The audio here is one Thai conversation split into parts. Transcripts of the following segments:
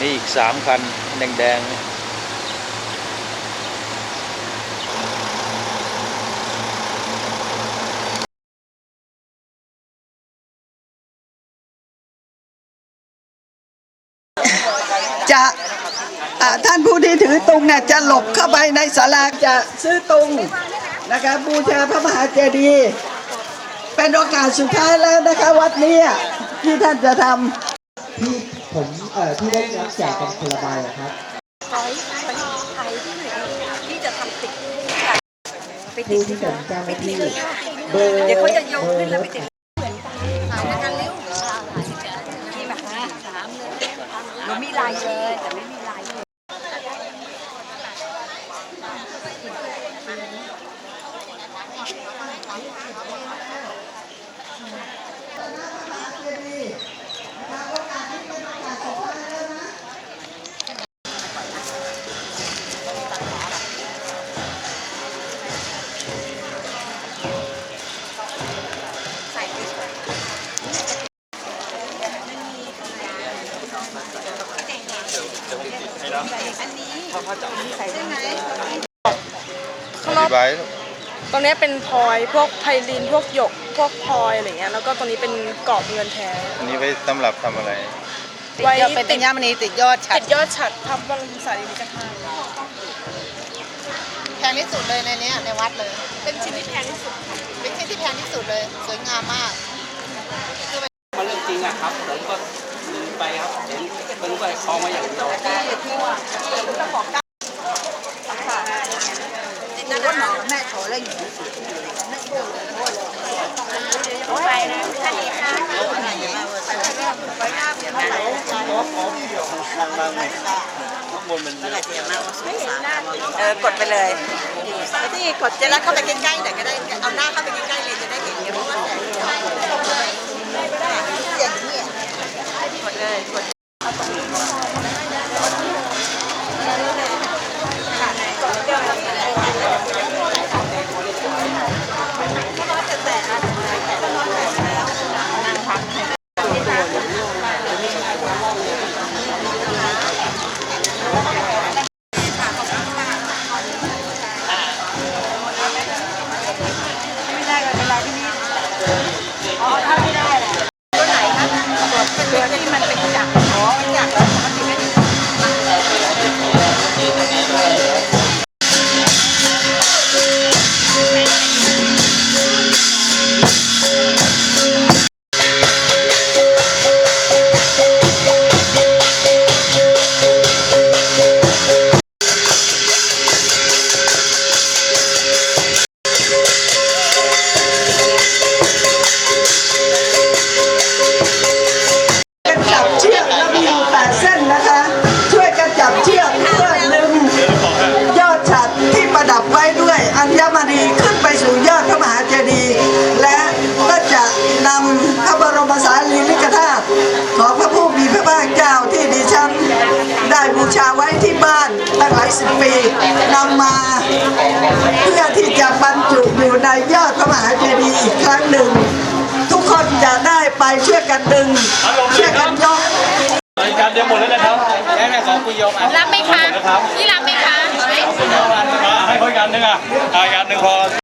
นี่อีกสามคันแดงๆจะท่านผู้ที่ถือตุงเนี่ยจะหลบเข้าไปในศาลาจะซื้อตุงนะคะบูชาพระมหาเจดีย์เป็นโอกาสสุดท้ายแล้วนะคะวัดนี้ที่ท่านจะทที่ ผมเอ่อที่ได้รับแจกกันคนละใบอะครับใช้ใช้ใช้ที่ไหนที่จะทำติดไปติผู้ดที่เป็นเจ้าหน้าที่เลยเบอร์เดี๋ยวเขาจะยกขึ้นแล้วไปเบอร์ติด ตรงเนี้ยเป็นพลอยพวกไพลินพวกหยก พวกพลอยอะไรเงี้ยแล้วก็ตรงนี้เป็นกรอบเงินแท้ อันนี้ไว้สำหรับทำอะไร ไว้ำเป็นตัญญามณีติดยอดฉัติดดยอดฉัดทำบรมสารีริกธาตุแพงที่สุดเลยในเนี้ยในวัดเลย เป็นชิ้นที่แพงที่สุด เป็นที่ที่แพงที่สุดเลย สวยงามมากมาเรื่องจริงอะครับผมก็ลืมไปครับเห็นเพิ่งไปคลองมาอย่างเดียวแม่ขออะไรอยู่ไปนะท่านนี้ค่ะ เออกดไปเลยที่กดจะแล้วเข้าไปใกล้ๆหน่อยก็ได้ เอาหน้าเข้าไปใกล้ๆเลยจะได้ ปีนำมาเพื่อที่จะบรรจุอยู่ในยอดพระมหาเจดีย์อีกครั้งหนึ่ง ทุกคนจะได้ไปช่วยกันดึงช่วยกันยกการเดียวหมดแล้วนะครับแค่ไหนของคุยยมอะรับไหมคะนะครับนี่รับไหมคะมาให้คนกันหนึ่งอะอะอีกอันหนึ่งพอ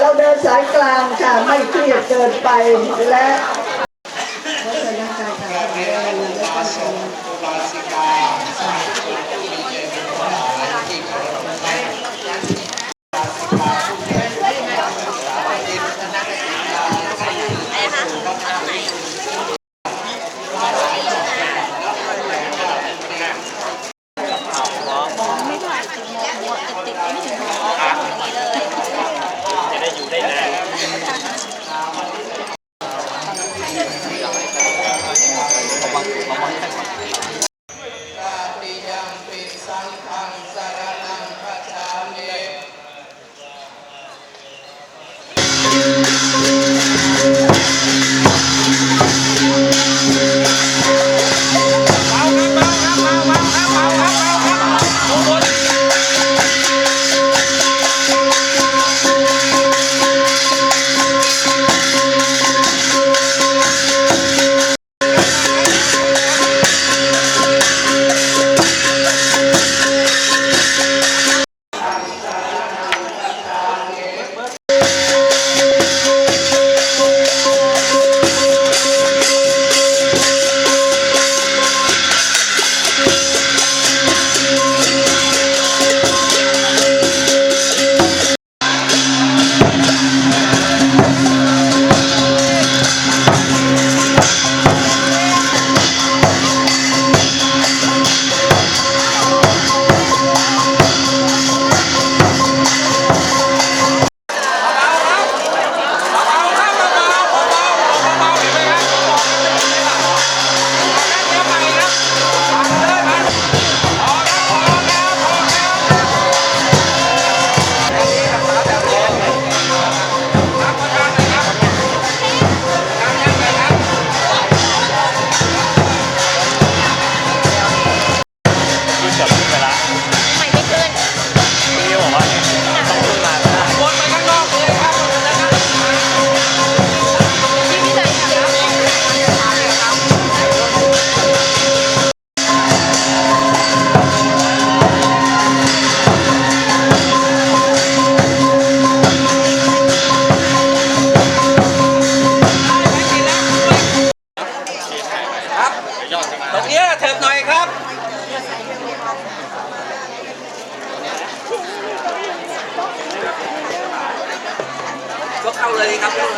เราเดินสายกลางค่ะไม่เครียดเกินไปและ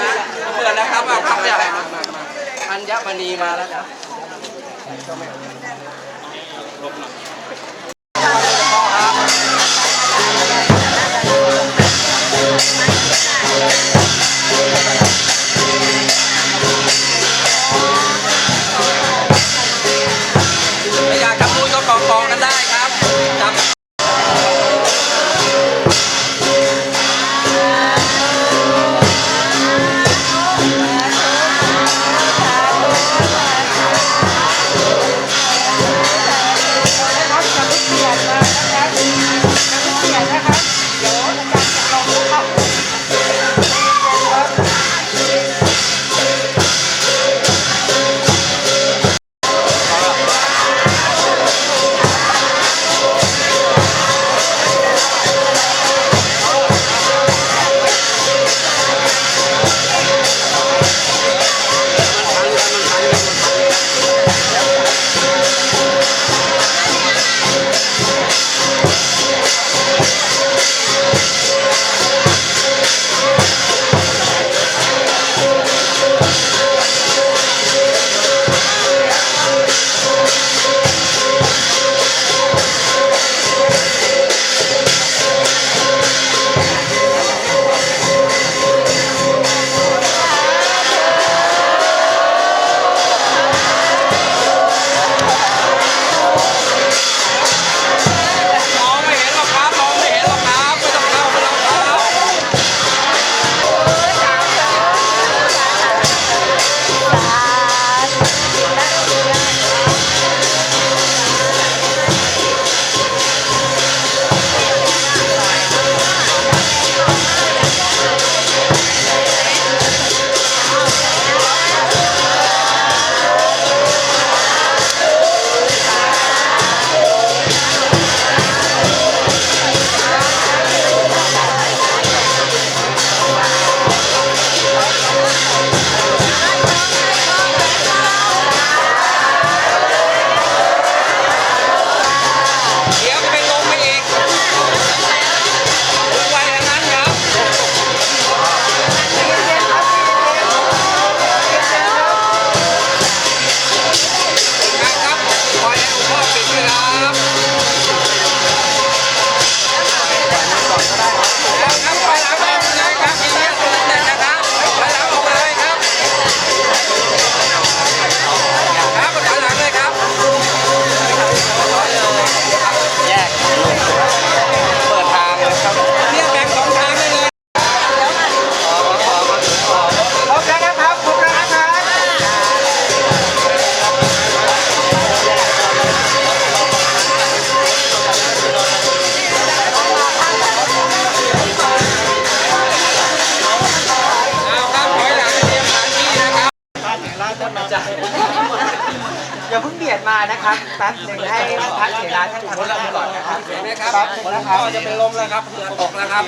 นะเปิดนะครับเอาครับใหญ่อัญมณีมาแล้วจ้ะ หนึ่งให้พระเถระท่านทำหน้าที่ก่อนนะครับเห็นไหมครับแป๊บนะครับจะเป็นลมแล้วครับเหงื่อตกแล้วครั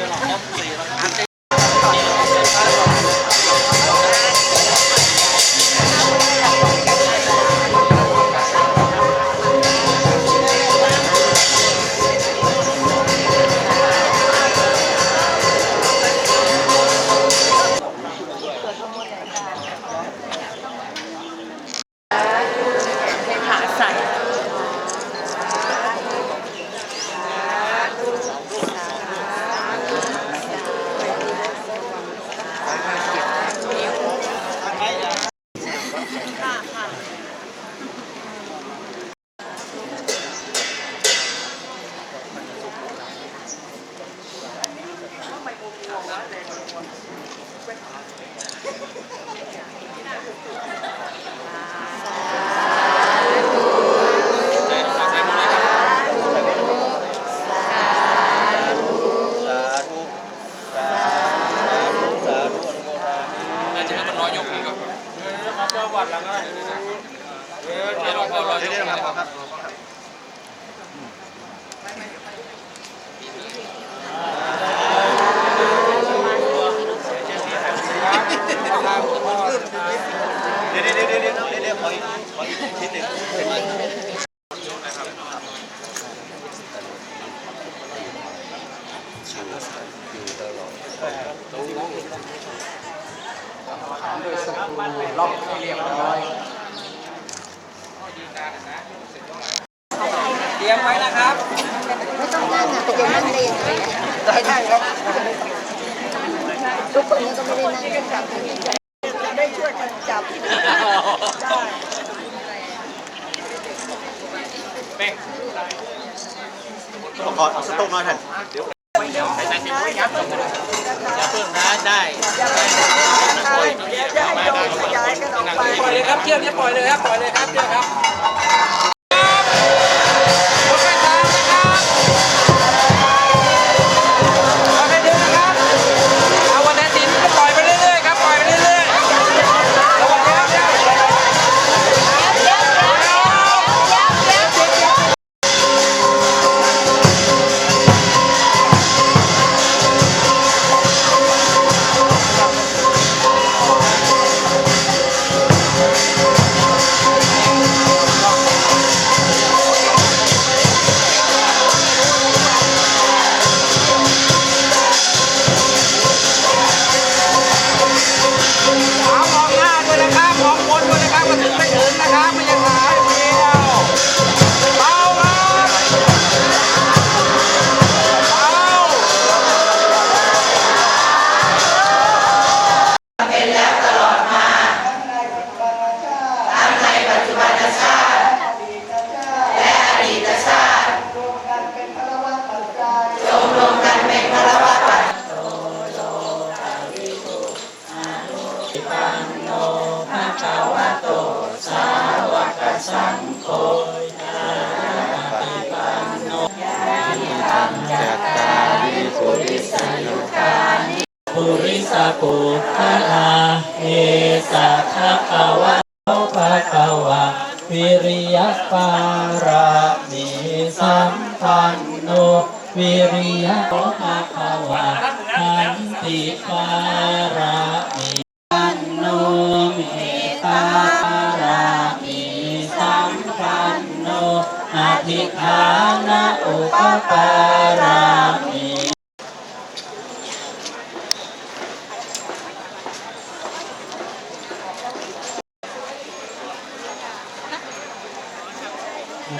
บ ดี๋ยวเดี๋ยวครับครับเดี๋ยวเดี๋ยวเดี๋ยวเดี๋ยวเดี๋ยวเดี๋ยวขออีกขออีกทีหนึ่ง เตรียมไว้นะครับ ไม่ต้องนั่งอะเดี๋ยวนั่งเล่นได้ได้ครับ ทุกคนนี้ก็ไม่ได้นั่งได้ช่วยกันจับขอสต๊อกมาท่านอย่าเพิ่งนะได้เดี๋ยวจะได้ไดนขยายกันออกไปปล่อยเลยครับเชือกนี้ปล่อยเลยครับปล่อยเลยครับเชือกครับ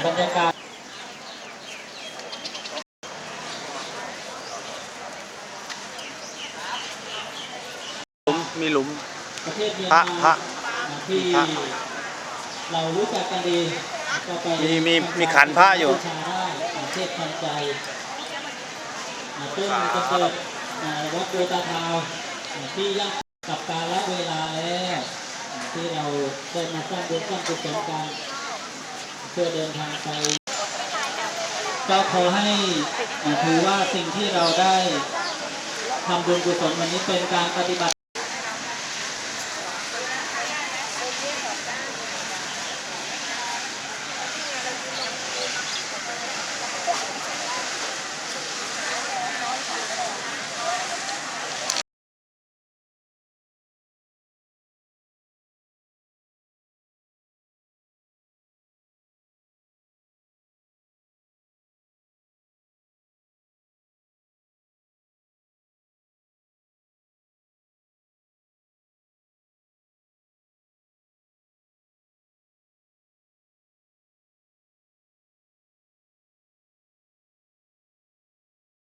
บรรยากาศหลุมมีหลุม ประเทศเมียนพระมาพระ ที่พระเรารู้จักกันดีก็ไปมีมีมีขันพระอยู่ บูชาได้ประ เทศทันใจต้นกำเกิดวัดโบวตาทาวที่ยังกับกาลเวลาแล้วอ่าที่เราได้มาสร้างบุญสร้างกุศลกันเพื่อเดินทางไปก็ขอให้ถือว่าสิ่งที่เราได้ทำบุญกุศลวันนี้เป็นการปฏิบัติ